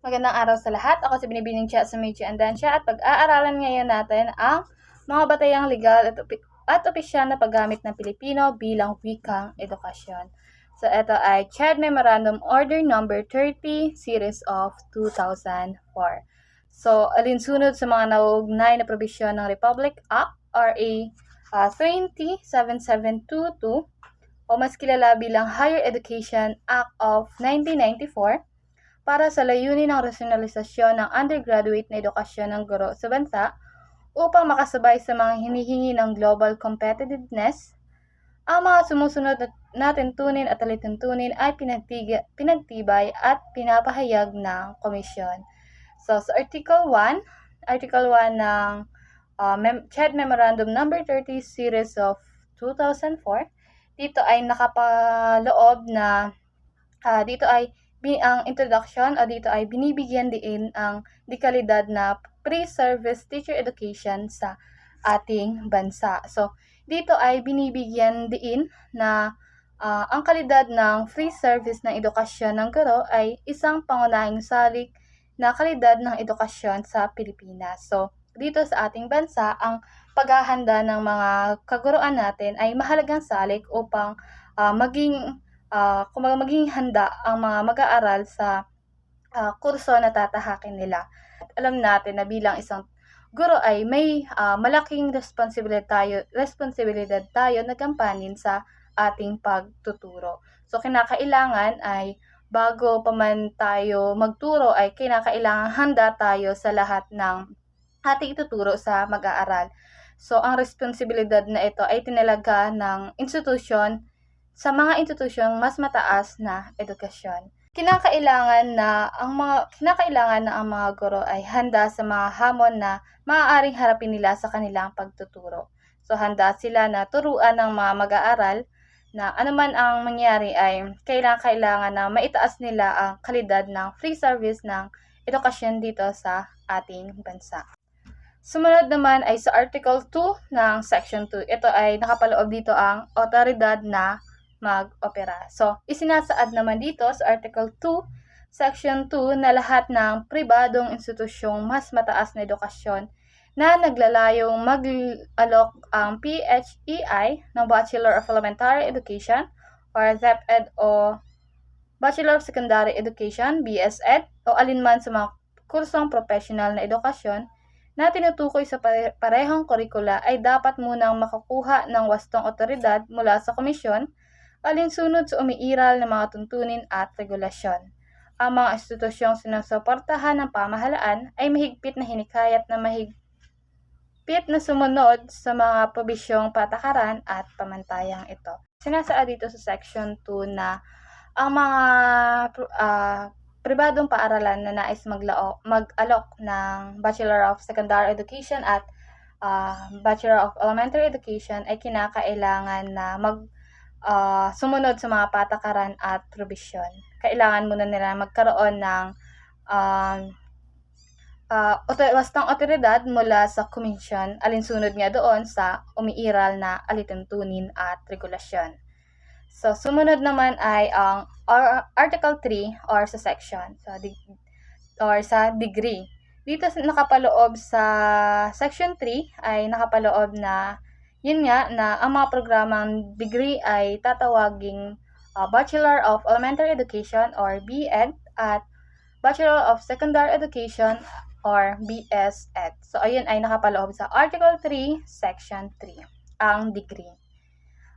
Magandang araw sa lahat. Ako si Binibining Chia Meiji Andansya at pag-aaralan ngayon natin ang mga batayang legal at, opi- at opisyal na paggamit ng Pilipino bilang wikang edukasyon. So, ito ay CHED Memorandum Order Number 30, Series of 2004. So, alinsunod sa mga nauugnay na probisyon ng Republic Act, RA uh, 207722, o mas kilala bilang Higher Education Act of 1994, para sa layunin ng rasyonalisasyon ng undergraduate na edukasyon ng guro sa bansa upang makasabay sa mga hinihingi ng global competitiveness, ang mga sumusunod na tuntunin at alituntunin ay pinagtiga, pinagtibay at pinapahayag ng komisyon. So, sa Article 1, Article 1 ng uh, Mem- CHED Memorandum Number 30 Series of 2004, dito ay nakapaloob na uh, dito ay ang introduction o dito ay binibigyan din ang dekalidad na pre-service teacher education sa ating bansa. So, dito ay binibigyan din na uh, ang kalidad ng free service ng edukasyon ng guro ay isang pangunahing salik na kalidad ng edukasyon sa Pilipinas. So, dito sa ating bansa, ang paghahanda ng mga kaguruan natin ay mahalagang salik upang uh, maging uh, kung maging handa ang mga mag-aaral sa uh, kurso na tatahakin nila. At alam natin na bilang isang guro ay may uh, malaking responsibilidad tayo, responsibilidad tayo na gampanin sa ating pagtuturo. So, kinakailangan ay bago pa man tayo magturo ay kinakailangan handa tayo sa lahat ng ating ituturo sa mag-aaral. So, ang responsibilidad na ito ay tinalaga ng institusyon sa mga institusyong mas mataas na edukasyon. Kinakailangan na ang mga kinakailangan na ang mga guro ay handa sa mga hamon na maaaring harapin nila sa kanilang pagtuturo. So handa sila na turuan ng mga mag-aaral na anuman ang mangyari ay kailangan kailangan na maitaas nila ang kalidad ng free service ng edukasyon dito sa ating bansa. Sumunod naman ay sa Article 2 ng Section 2. Ito ay nakapaloob dito ang otoridad na mag-opera. So, isinasaad naman dito sa Article 2, Section 2 na lahat ng pribadong institusyong mas mataas na edukasyon na naglalayong mag-alok ang PHEI ng Bachelor of Elementary Education or ZEPED o Bachelor of Secondary Education, BSED, o alinman sa mga kursong professional na edukasyon na tinutukoy sa parehong kurikula ay dapat munang makakuha ng wastong otoridad mula sa komisyon alinsunod sa umiiral ng mga tuntunin at regulasyon. Ang mga institusyong sinusuportahan ng pamahalaan ay mahigpit na hinikayat na mahigpit na sumunod sa mga probisyong patakaran at pamantayang ito. Sinasaad dito sa Section 2 na ang mga uh, pribadong paaralan na nais maglao, mag-alok ng Bachelor of Secondary Education at uh, Bachelor of Elementary Education ay kinakailangan na mag uh, sumunod sa mga patakaran at probisyon. Kailangan muna nila magkaroon ng um, uh, wastang otoridad mula sa komisyon alinsunod nga doon sa umiiral na alituntunin at regulasyon. So, sumunod naman ay ang um, Article 3 or sa section so, or sa degree. Dito nakapaloob sa Section 3 ay nakapaloob na yun nga na ang mga programang degree ay tatawaging uh, Bachelor of Elementary Education or BEd at Bachelor of Secondary Education or BSEd. So, ayun ay nakapaloob sa Article 3, Section 3, ang degree.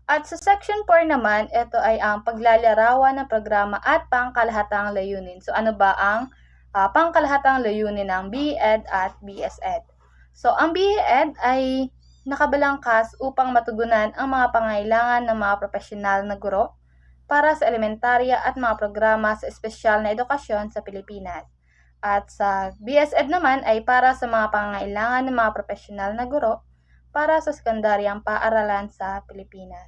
At sa Section 4 naman, ito ay ang paglalarawan ng programa at pangkalahatang layunin. So, ano ba ang uh, pangkalahatang layunin ng BEd at BSEd? So, ang BEd ay nakabalangkas upang matugunan ang mga pangailangan ng mga profesional na guro para sa elementarya at mga programa sa espesyal na edukasyon sa Pilipinas. At sa BSED naman ay para sa mga pangailangan ng mga profesional na guro para sa sekundaryang paaralan sa Pilipinas.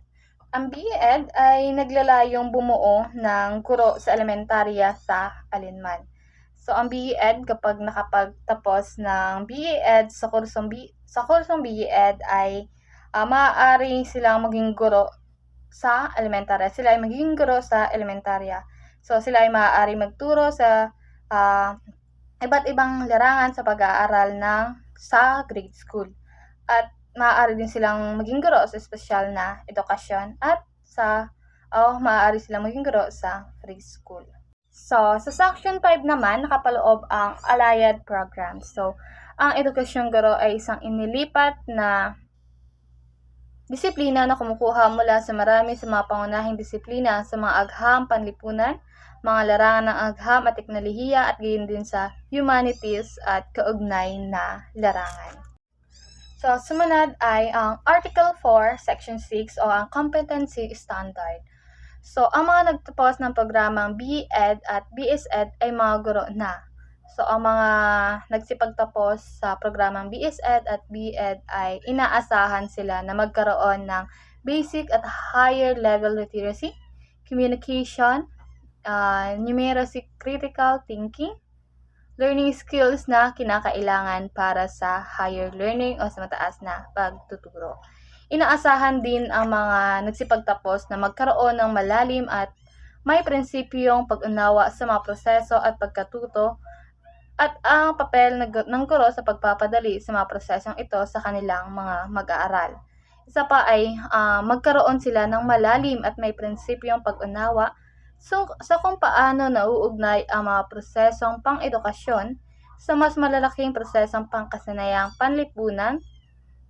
Ang BEd ay naglalayong bumuo ng guro sa elementarya sa alinman. So, ang BEd, kapag nakapagtapos ng BEd sa kursong, B, sa kursong BEd ay uh, maaari silang maging guro sa elementarya. Sila ay magiging guro sa elementarya. So, sila ay maaari magturo sa uh, iba't ibang larangan sa pag-aaral ng sa grade school. At maaari din silang maging guro sa espesyal na edukasyon at sa o maaari silang maging guro sa free school. So, sa Section 5 naman, nakapaloob ang Allied Program. So, ang edukasyong guro ay isang inilipat na disiplina na kumukuha mula sa marami sa mga pangunahing disiplina sa mga agham panlipunan, mga larangan ng agham at teknolohiya at gayon din sa humanities at kaugnay na larangan. So, sumunod ay ang Article 4, Section 6 o ang Competency Standard. So, ang mga nagtapos ng programang BEd at BSEd ay mga guro na. So, ang mga nagsipagtapos sa programang BSEd at BEd ay inaasahan sila na magkaroon ng basic at higher level literacy, communication, uh, numeracy critical thinking, learning skills na kinakailangan para sa higher learning o sa mataas na pagtuturo. Inaasahan din ang mga nagsipagtapos na magkaroon ng malalim at may prinsipyong pag-unawa sa mga proseso at pagkatuto at ang papel ng guro sa pagpapadali sa mga prosesong ito sa kanilang mga mag-aaral. Isa pa ay uh, magkaroon sila ng malalim at may prinsipyong pag-unawa so, sa kung paano nauugnay ang mga prosesong pang-edukasyon sa mas malalaking prosesong pangkasanayang panlipunan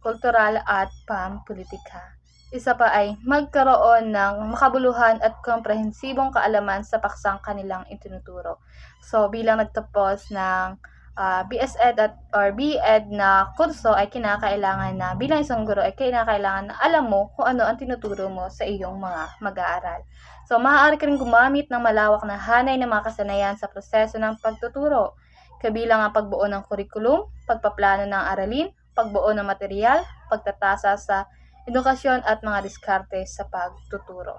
kultural at pampolitika. Isa pa ay magkaroon ng makabuluhan at komprehensibong kaalaman sa paksang kanilang itinuturo. So bilang nagtapos ng uh, ah, BSEd at or BEd na kurso ay kinakailangan na bilang isang guro ay kinakailangan na alam mo kung ano ang tinuturo mo sa iyong mga mag-aaral. So maaari ka rin gumamit ng malawak na hanay ng mga kasanayan sa proseso ng pagtuturo, kabilang ang pagbuo ng kurikulum, pagpaplano ng aralin, pagbuo ng material, pagtatasa sa edukasyon at mga diskarte sa pagtuturo.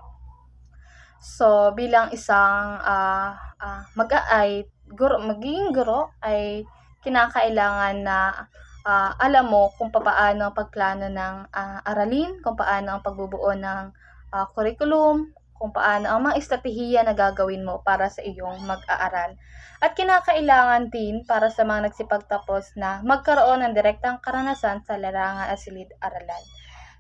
So, bilang isang uh, uh, mag-ay guro, magiging guro ay kinakailangan na uh, alam mo kung paano ang pagplano ng uh, aralin, kung paano ang pagbubuo ng uh, curriculum, kung paano ang mga estratehiya na gagawin mo para sa iyong mag-aaral. At kinakailangan din para sa mga nagsipagtapos na magkaroon ng direktang karanasan sa larangan at silid-aralan.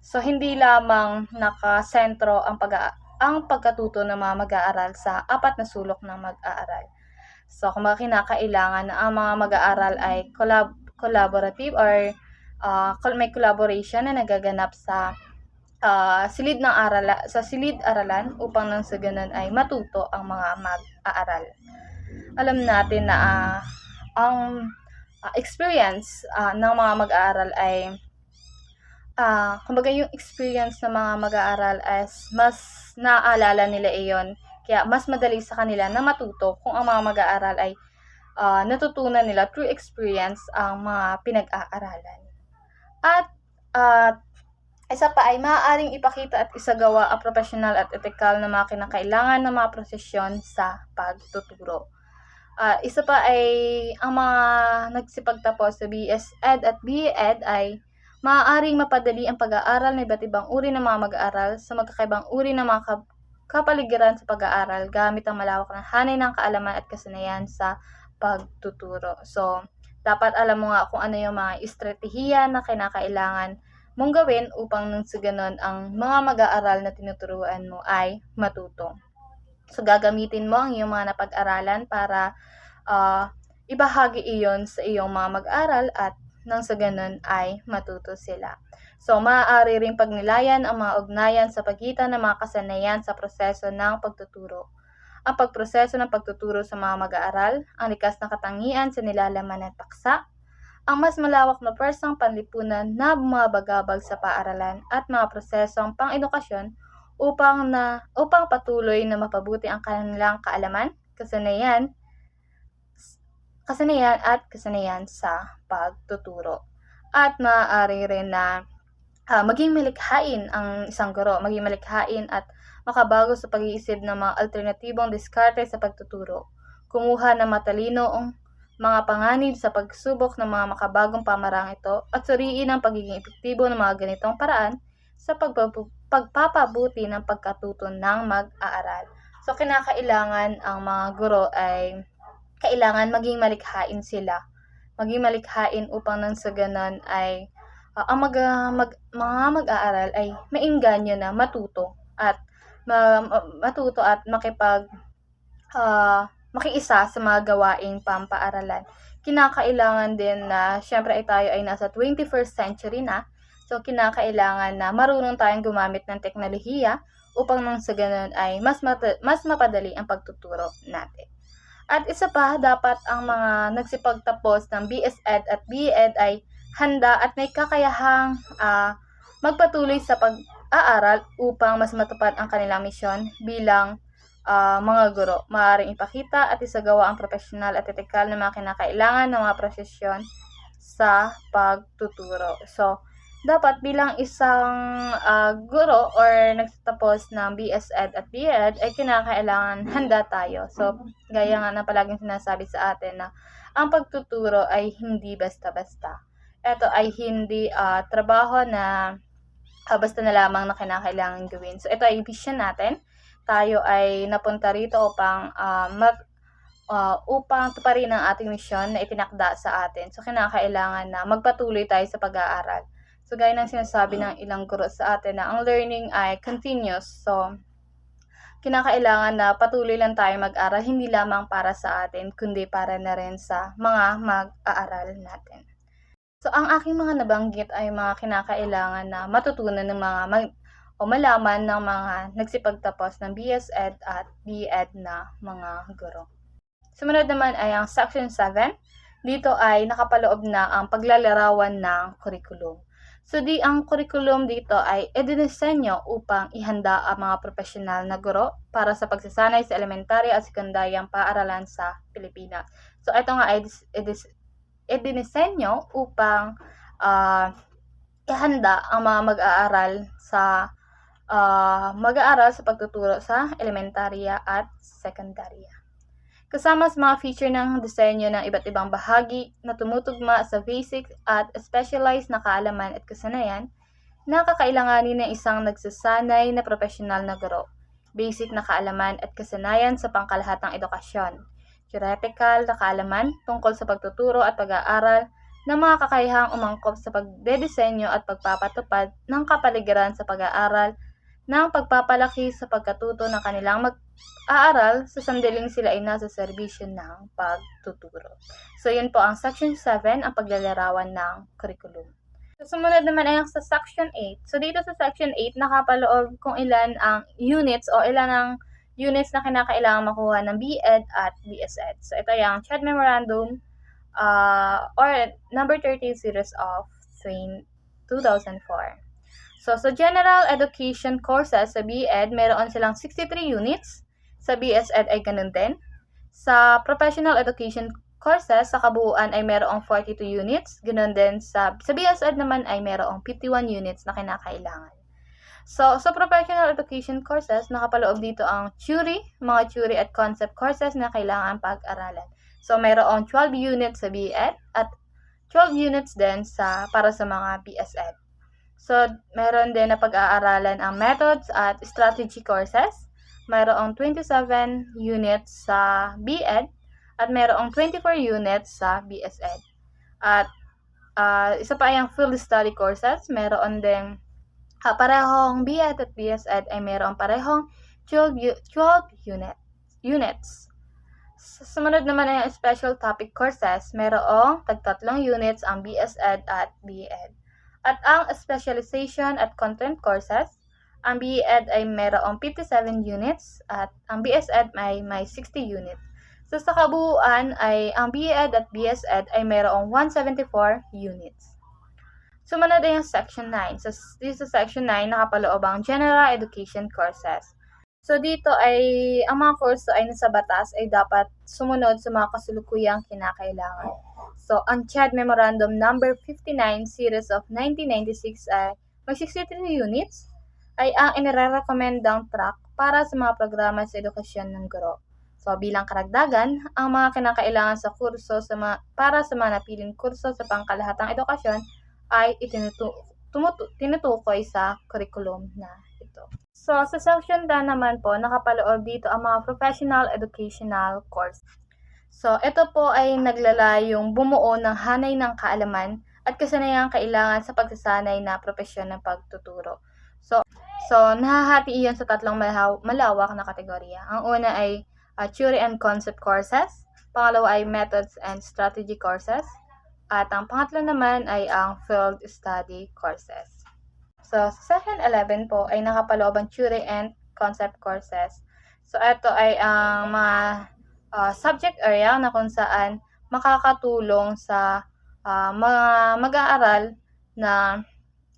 So, hindi lamang nakasentro ang pag ang pagkatuto ng mga mag-aaral sa apat na sulok ng mag-aaral. So, kung kinakailangan na ang mga mag-aaral ay collab- collaborative or uh, may collaboration na nagaganap sa uh, silid ng aral sa silid-aralan upang nang sa ganun ay matuto ang mga mag-aaral. Alam natin na uh, ang uh, experience uh, ng mga mag-aaral ay uh, kumbaga yung experience ng mga mag-aaral as mas naaalala nila iyon kaya mas madali sa kanila na matuto kung ang mga mag-aaral ay uh, natutunan nila through experience ang mga pinag-aaralan. At uh, isa pa ay maaaring ipakita at isagawa ang professional at ethical na mga kinakailangan ng mga prosesyon sa pagtuturo. Uh, isa pa ay ang mga nagsipagtapos sa BS Ed at BEd ay maaaring mapadali ang pag-aaral ng iba't ibang uri ng mga mag-aaral sa magkakaibang uri ng mga kap- kapaligiran sa pag-aaral gamit ang malawak na hanay ng kaalaman at kasanayan sa pagtuturo. So, dapat alam mo nga kung ano yung mga estratehiya na kinakailangan mong gawin upang nang sa ganon ang mga mag-aaral na tinuturuan mo ay matuto. So, gagamitin mo ang iyong mga napag-aralan para uh, ibahagi iyon sa iyong mga mag-aral at nang sa ganon ay matuto sila. So, maaari rin pagnilayan ang mga ugnayan sa pagitan ng mga kasanayan sa proseso ng pagtuturo. Ang pagproseso ng pagtuturo sa mga mag-aaral, ang likas na katangian sa nilalaman at paksa, ang mas malawak na persang panlipunan na bumabagabag sa paaralan at mga prosesong pang-edukasyon upang na upang patuloy na mapabuti ang kanilang kaalaman, kasanayan, kasanayan at kasanayan sa pagtuturo. At maaari rin na uh, maging malikhain ang isang guro, maging malikhain at makabago sa pag-iisip ng mga alternatibong diskarte sa pagtuturo. Kumuha ng matalinoong mga panganib sa pagsubok ng mga makabagong pamarang ito at suriin ang pagiging epektibo ng mga ganitong paraan sa pagpapabuti ng pagkatuto ng mag-aaral. So, kinakailangan ang mga guro ay kailangan maging malikhain sila. Maging malikhain upang nang sa ganon ay ah, ang mag, mag, mga mag-aaral ay maingganyo na matuto at ma, ma- matuto at makipag ah, makiisa sa mga gawaing pampaaralan. Kinakailangan din na syempre ay tayo ay nasa 21st century na. So kinakailangan na marunong tayong gumamit ng teknolohiya upang nang sa ganun ay mas mata- mas mapadali ang pagtuturo natin. At isa pa, dapat ang mga nagsipagtapos ng BSED at BEd ay handa at may kakayahang ah, magpatuloy sa pag-aaral upang mas matupad ang kanilang misyon bilang ah, mga guro. Maaaring ipakita at isagawa ang profesional at etikal na mga kinakailangan ng mga prosesyon sa pagtuturo. So, dapat bilang isang ah, guro or nagtatapos ng BSED at BEd ay kinakailangan handa tayo. So, gaya nga na palaging sinasabi sa atin na ang pagtuturo ay hindi basta-basta. Ito ay hindi ah, trabaho na ah, basta na lamang na kinakailangan gawin. So, ito ay vision natin. Tayo ay napunta rito upang ah, mag, ah, upang tuparin ang ating misyon na itinakda sa atin. So, kinakailangan na magpatuloy tayo sa pag-aaral. So, gaya ng sinasabi ng ilang guro sa atin na ang learning ay continuous. So, kinakailangan na patuloy lang tayo mag-aral, hindi lamang para sa atin, kundi para na rin sa mga mag-aaral natin. So, ang aking mga nabanggit ay mga kinakailangan na matutunan ng mga mag, o malaman ng mga nagsipagtapos ng BSED at BEd na mga guro. Sumunod naman ay ang Section 7. Dito ay nakapaloob na ang paglalarawan ng curriculum. So di ang curriculum dito ay edinisenyo upang ihanda ang mga profesional na guro para sa pagsasanay sa elementarya at sekundaryang paaralan sa Pilipinas. So ito nga ay dis- edis- edinisenyo upang ah, ihanda ang mga mag-aaral sa ah, mag-aaral sa pagtuturo sa elementarya at sekundarya. Kasama sa mga feature ng disenyo ng iba't ibang bahagi na tumutugma sa basic at specialized na kaalaman at kasanayan, nakakailanganin ng isang nagsasanay na profesional na guro. Basic na kaalaman at kasanayan sa pangkalahatang edukasyon. Theoretical na kaalaman tungkol sa pagtuturo at pag-aaral ng mga kakayahang umangkop sa pagdedesenyo at pagpapatupad ng kapaligiran sa pag-aaral ng pagpapalaki sa pagkatuto ng kanilang mag-aaral sa sandaling sila ay nasa serbisyo ng pagtuturo. So, yun po ang Section 7, ang paglalarawan ng curriculum. So, sumunod naman ay sa Section 8. So, dito sa Section 8, nakapaloob kung ilan ang units o ilan ang units na kinakailangan makuha ng BEd at BSED. So, ito yung Chat Memorandum uh, or number 30 series of 2004. So, sa general education courses sa BEd, meron silang 63 units. Sa BSED ay ganun din. Sa professional education courses, sa kabuuan ay merong 42 units. Ganun din sa, sa BSED naman ay merong 51 units na kinakailangan. So, sa professional education courses, nakapaloob dito ang theory, mga theory at concept courses na kailangan pag-aralan. So, mayroong 12 units sa BEd at 12 units din sa para sa mga BSED. So, meron din na pag-aaralan ang methods at strategy courses. Mayroong 27 units sa BEd at mayroong 24 units sa BSED. At uh, isa pa yung field study courses. Meron din uh, parehong BEd at BSED ay mayroong parehong 12, 12 unit, units. Sa sumunod naman ay special topic courses. Mayroong tagtatlong units ang BSED at BEd. At ang specialization at content courses, ang BEd ay mayroong 57 units at ang BSED ay may 60 units. So sa kabuuan ay ang BEd at BSED ay mayroong 174 units. Sumunod ay ang Section 9. So dito sa Section 9 nakapaloob ang General Education courses. So dito ay ang mga kurso ay nasa batas ay dapat sumunod sa mga kasulukuyang kinakailangan. So, ang CHAD Memorandum Number 59 Series of 1996 ay may 63 units ay ang inirerekomendang track para sa mga programa sa edukasyon ng guro. So, bilang karagdagan, ang mga kinakailangan sa kurso sa mga, para sa mga napiling kurso sa pangkalahatang edukasyon ay itinutu, tumutu, tinutukoy sa curriculum na ito. So, sa section 10 naman po, nakapaloob dito ang mga professional educational course. So, ito po ay naglalayong bumuo ng hanay ng kaalaman at kasanayang kailangan sa pagsasanay na propesyon ng pagtuturo. So, so nahahati iyon sa tatlong malaw- malawak na kategorya. Ang una ay uh, theory and concept courses, pangalawa ay methods and strategy courses, at ang pangatlo naman ay ang field study courses. So, sa section 11 po ay nakapaloob ang theory and concept courses. So, ito ay ang mga uh, subject area na kung saan makakatulong sa uh, mga mag-aaral na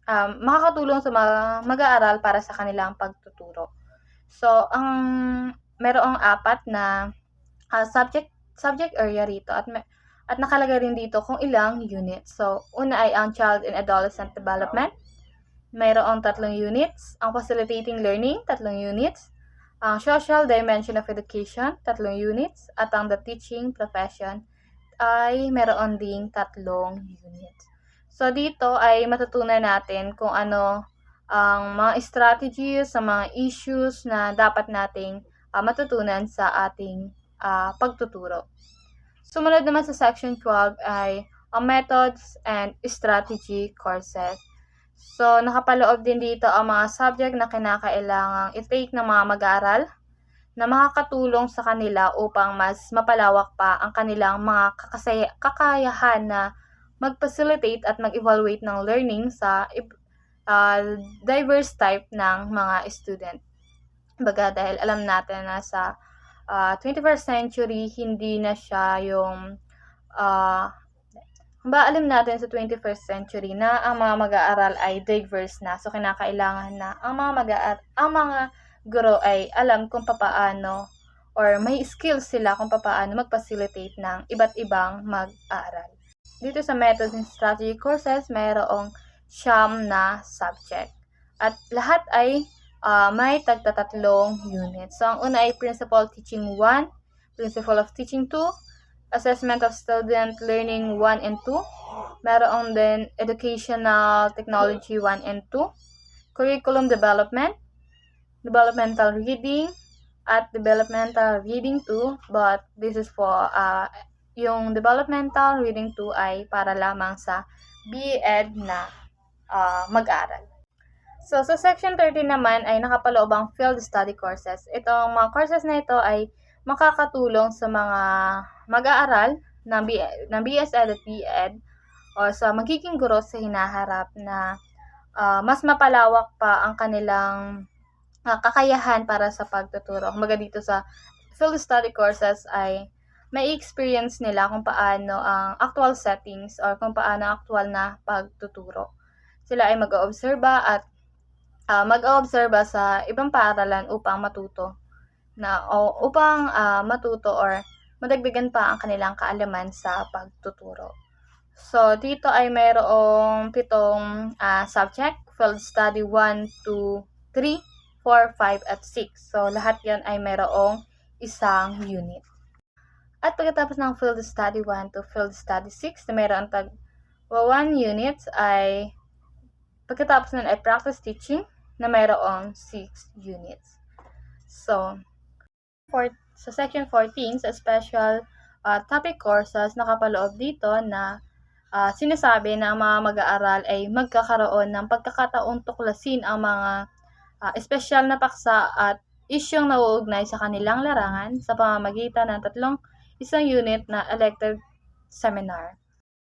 um, makakatulong sa mga mag-aaral para sa kanilang pagtuturo. So, ang merong apat na uh, subject subject area rito at may, at nakalagay rin dito kung ilang units. So, una ay ang child and adolescent development. Mayroong tatlong units. Ang facilitating learning, tatlong units. Ang social dimension of education, tatlong units. At ang the teaching profession ay meron ding tatlong units. So, dito ay matutunan natin kung ano ang mga strategies, sa mga issues na dapat nating uh, matutunan sa ating uh, pagtuturo. Sumunod naman sa section 12 ay ang methods and strategy courses. So, nakapaloob din dito ang mga subject na kinakailangang i-take ng mga mag-aaral na makakatulong sa kanila upang mas mapalawak pa ang kanilang mga kakasaya, kakayahan na mag-facilitate at mag-evaluate ng learning sa uh, diverse type ng mga student. Baga dahil alam natin na sa uh, 21st century, hindi na siya yung uh, ba alam natin sa 21st century na ang mga mag-aaral ay diverse na. So, kinakailangan na ang mga mag ang mga guro ay alam kung papaano or may skills sila kung papaano mag-facilitate ng iba't ibang mag-aaral. Dito sa Methods and Strategy courses, mayroong siyam na subject. At lahat ay uh, may tagtatatlong units. So, ang una ay Principal Teaching 1, Principle of Teaching 2, Assessment of Student Learning 1 and 2, meron din Educational Technology 1 and 2, Curriculum Development, Developmental Reading, at Developmental Reading 2, but this is for, uh, yung Developmental Reading 2 ay para lamang sa BEd na uh, mag-aral. So, sa section 13 naman ay nakapaloob ang field study courses. Itong mga courses na ito ay makakatulong sa mga mag-aaral ng, B, ng BSED at BEd o sa magiging guro sa hinaharap na uh, mas mapalawak pa ang kanilang uh, kakayahan para sa pagtuturo. Kumaga dito sa field study courses ay may experience nila kung paano ang actual settings or kung paano ang actual na pagtuturo. Sila ay mag-oobserba at uh, mag-oobserba sa ibang paaralan upang matuto na o upang uh, matuto or madagdagan pa ang kanilang kaalaman sa pagtuturo. So, dito ay mayroong pitong uh, subject, field study 1, 2, 3, 4, 5, at 6. So, lahat yan ay mayroong isang unit. At pagkatapos ng field study 1 to field study 6 na mayroon tag 1 units ay pagkatapos nun ay practice teaching na mayroong 6 units. So, for, sa section 14, sa special uh, topic courses, nakapaloob dito na uh, sinasabi na ang mga mag-aaral ay magkakaroon ng pagkakataon tuklasin ang mga uh, espesyal na paksa at isyong nauugnay sa kanilang larangan sa pamamagitan ng tatlong isang unit na elective seminar.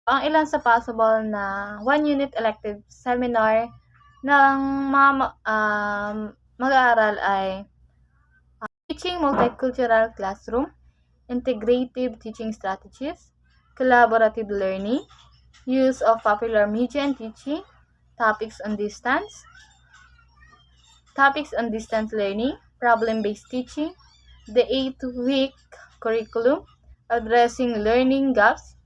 Ang ilan sa possible na one unit elective seminar ng mga um, mag-aaral ay teaching multicultural classroom, integrative teaching strategies, collaborative learning, use of popular media and teaching, topics on distance, topics on distance learning, problem-based teaching, the eight-week curriculum, addressing learning gaps,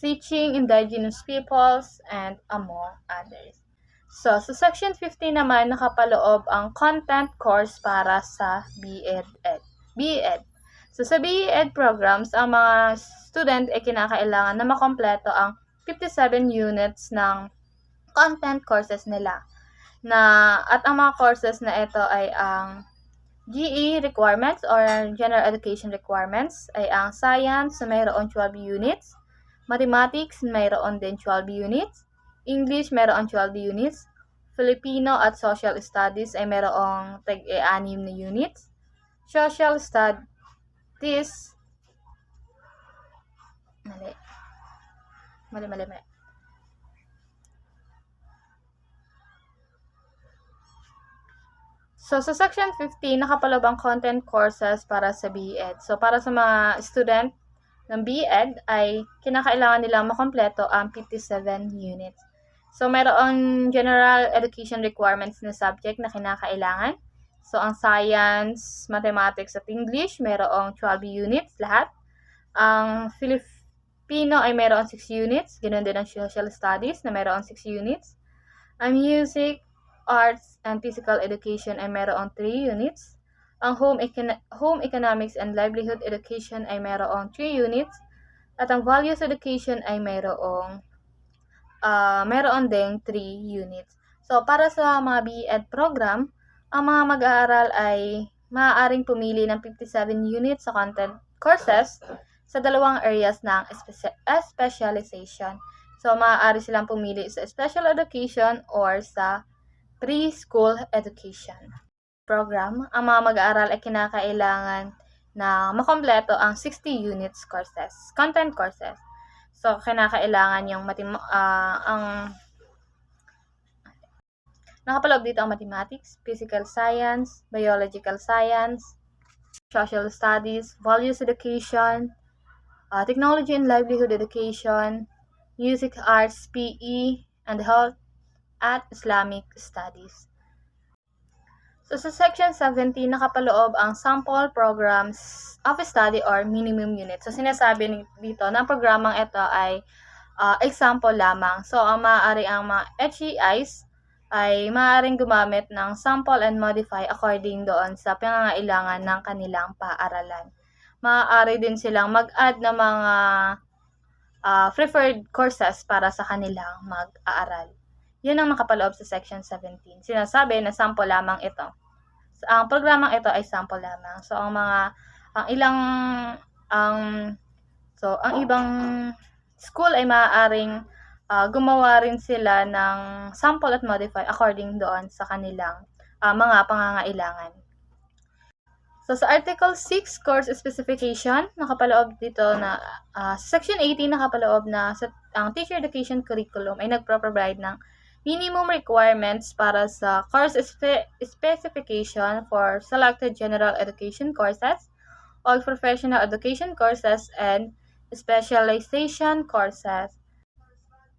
teaching indigenous peoples, and among others. So, sa section 15 naman, nakapaloob ang content course para sa BEd. BEd. So, sa BEd programs, ang mga student ay kinakailangan na makompleto ang 57 units ng content courses nila. Na, at ang mga courses na ito ay ang GE requirements or General Education requirements ay ang Science mayroon 12 units, Mathematics mayroon din 12 units, English mayroon 12 units, Filipino at Social Studies ay mayroong tag-6 na units, Social Studies Mali. Mali, mali, mali. So, sa section 15, nakapaloob ang content courses para sa BEd. So, para sa mga student ng BEd ay kinakailangan nilang makompleto ang 57 units. So, mayroong general education requirements na subject na kinakailangan. So, ang science, mathematics at English, mayroong 12 units lahat. Ang Filipino ay mayroong 6 units. Ganoon din ang social studies na mayroong 6 units. Ang music, arts, and physical education ay mayroong 3 units. Ang home, econ- home economics and livelihood education ay mayroong 3 units. At ang values education ay mayroong uh, mayroon ding 3 units. So, para sa mga BEd program, ang mga mag-aaral ay maaaring pumili ng 57 units sa content courses sa dalawang areas ng espe- specialization. So, maaari silang pumili sa special education or sa preschool education program. Ang mga mag-aaral ay kinakailangan na makompleto ang 60 units courses, content courses. So, kinakailangan yung matim- uh, ang nakapaloob dito ang mathematics, physical science, biological science, social studies, values education, uh, technology and livelihood education, music arts, PE, and health at Islamic Studies. So, sa Section 17, nakapaloob ang sample programs of study or minimum unit. So, sinasabi dito na ang programang ito ay uh, example lamang. So, ang maaari ang mga HEIs ay maaaring gumamit ng sample and modify according doon sa pangangailangan ng kanilang paaralan. Maaari din silang mag-add ng mga uh, preferred courses para sa kanilang mag-aaral. Yun ang makapaloob sa Section 17. Sinasabi na sample lamang ito. So, ang programang ito ay sample lamang. So, ang mga, ang ilang, ang, so, ang ibang school ay maaaring uh, gumawa rin sila ng sample at modify according doon sa kanilang uh, mga pangangailangan. So, sa Article 6, Course Specification, nakapaloob dito na, uh, Section 18, nakapaloob na sa, ang Teacher Education Curriculum ay nagpro-provide ng minimum requirements para sa course spe- specification for selected general education courses, all professional education courses, and specialization courses.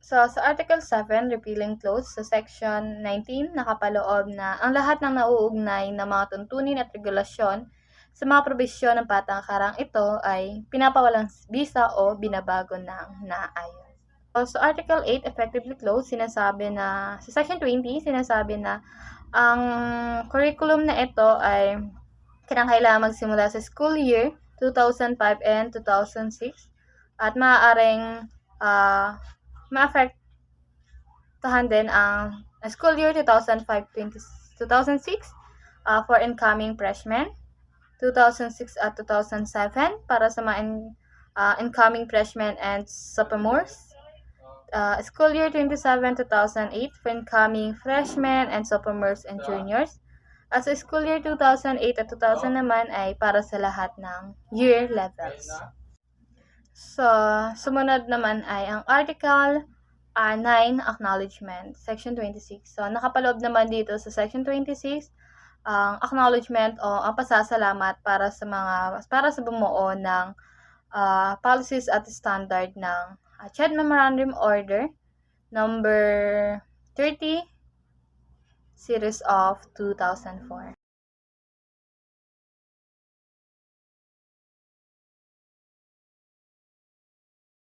So, sa Article 7, repealing clause, sa Section 19, nakapaloob na ang lahat ng nauugnay na mga tuntunin at regulasyon sa mga probisyon ng patangkarang ito ay pinapawalang visa o binabago ng naayon. So, Article 8, effectively closed, sinasabi na, sa Section 20, sinasabi na ang curriculum na ito ay kinakailangan magsimula sa school year 2005 and 2006 at maaaring uh, ma-affectahan din ang school year 2005-2006 uh, for incoming freshmen, 2006 at 2007 para sa mga in, uh, incoming freshmen and sophomores, uh, school year 27-2008 for incoming freshmen and sophomores and juniors. At sa school year 2008 at 2000 naman ay para sa lahat ng year levels. So, sumunod naman ay ang Article uh, 9, Acknowledgement, Section 26. So, nakapaloob naman dito sa Section 26 ang acknowledgement o ang pasasalamat para sa mga para sa bumuo ng uh, policies at standard ng uh, CHED Memorandum Order number 30 series of 2004.